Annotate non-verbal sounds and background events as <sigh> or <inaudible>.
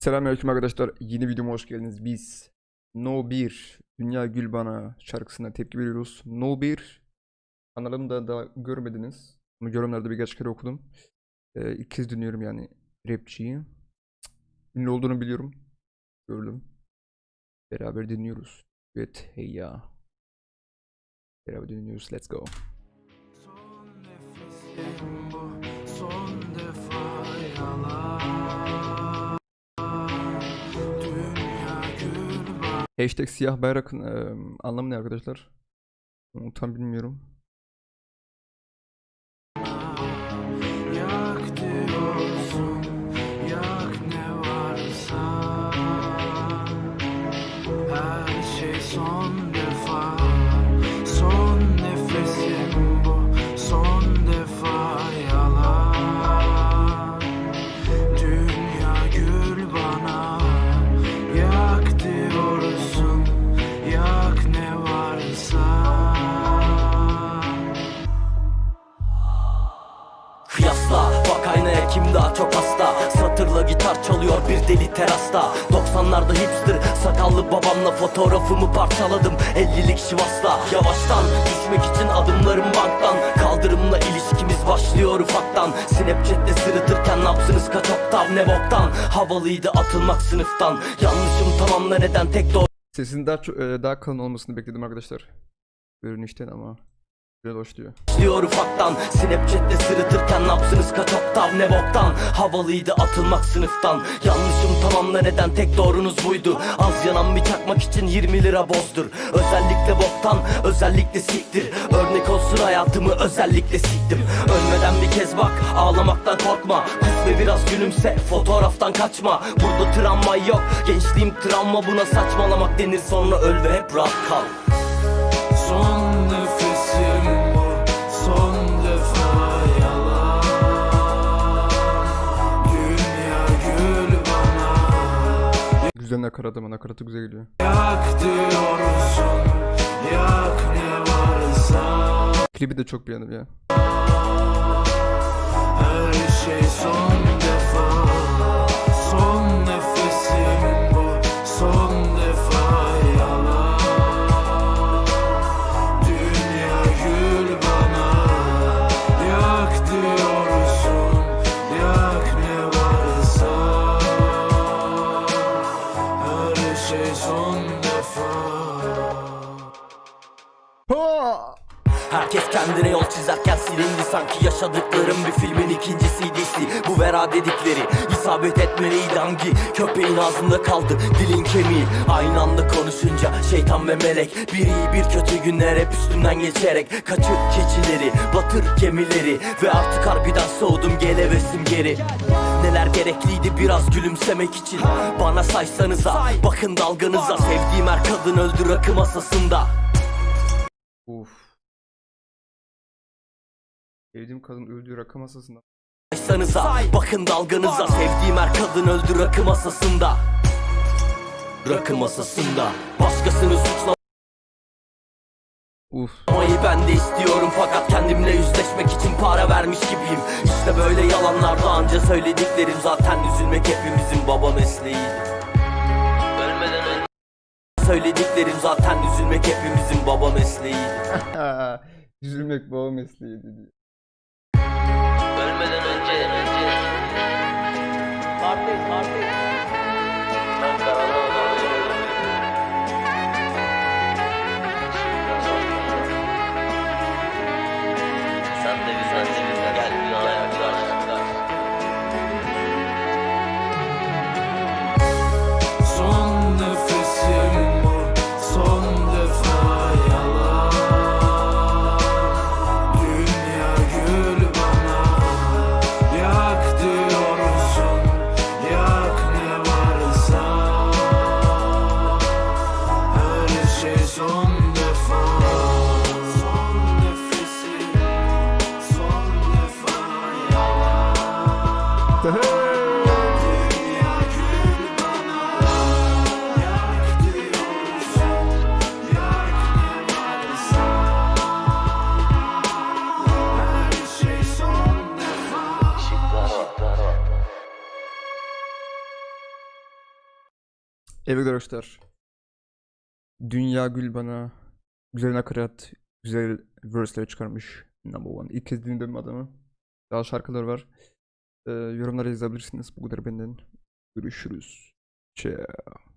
Selamünaleyküm arkadaşlar. Yeni videoma hoş geldiniz. Biz No 1 Dünya Gül Bana şarkısına tepki veriyoruz. No 1 kanalımda da görmediniz. Ama yorumlarda birkaç kere okudum. Ee, ilk kez dinliyorum yani rapçiyi. Ünlü olduğunu biliyorum. Gördüm. Beraber dinliyoruz. Evet hey ya. Beraber dinliyoruz. Let's go. Son Hashtag siyah bayrakın eee, anlamı ne arkadaşlar? Onu tam bilmiyorum. Her şey Kıyasla. Bak aynaya kim daha çok hasta? Satırla gitar çalıyor bir deli terasta. 90'larda hipster sakallı babamla fotoğrafımı parçaladım. 50'lik şivasla Yavaştan düşmek için adımlarım banktan. Kaldırımla ilişkimiz başlıyor ufaktan. Snapchat'te sırıtırken nabzınız kaç ne boktan? Havalıydı atılmak sınıftan. Yanlışım tamamla neden tek doğru Sesin daha çok, eee, daha kalın olmasını bekledim arkadaşlar. Görünüşten ama hoş diyor. Başlıyor ufaktan Snapchat'te sırıtırken nabzınız kaç oktav ne boktan? Havalıydı atılmak sınıftan. Yanlışım tamamla neden? Tek doğrunuz buydu. Az yanan bir çakmak için 20 lira bozdur. Özellikle boktan özellikle siktir. Örnek olsun hayatımı özellikle siktim. Ölmeden bir kez bak ağlamaktan korkma. Kus ve biraz gülümse fotoğraftan kaçma. Burada travma yok. Gençliğim travma buna saçmalamak denir. Sonra öl ve hep rahat kal Güzel nakarat ama nakaratı güzel geliyor. Yak diyorsun Yak ne varsa Klibi de çok beğendim ya. Her şey son defa Herkes kendine yol çizerken silindi. Sanki yaşadıklarım bir filmin ikinci CD'si Bu vera dedikleri isabet etmeliydi. Hangi köpeğin ağzında kaldı dilin kemiği? Aynı anda konuşunca şeytan ve melek Bir iyi bir kötü günler hep üstünden geçerek Kaçır keçileri batır gemileri Ve artık harbiden soğudum gelevesim geri. Neler gerekliydi biraz gülümsemek için? Bana saysanıza bakın dalganıza Sevdiğim her kadın öldü rakı masasında. Uf. Sevdiğim kadın öldüğü rakı masasında. Saysanıza bakın dalganıza. Sevdiğim her kadın öldü rakı masasında. Rakı masasında. Başkasını Uf. suçlamayı ben de istiyorum Fakat kendimle yüzleşmek için para vermiş gibiyim. İşte böyle yalanlarda anca söylediklerim. Zaten üzülmek hepimizin baba mesleğiydi Ölmeden önce Söylediklerim zaten üzülmek hepimizin baba mesleğiydi <laughs> Üzülmek baba mesleği dedi. Ölmeden önce. Önce partayız Evet arkadaşlar. Dünya Gül bana güzel nakarat, güzel verse'ler çıkarmış. Number one. İlk kez dinledim adamı. Daha şarkılar var. Yorumlara yazabilirsiniz. Bu kadar benden. Görüşürüz. Ciao.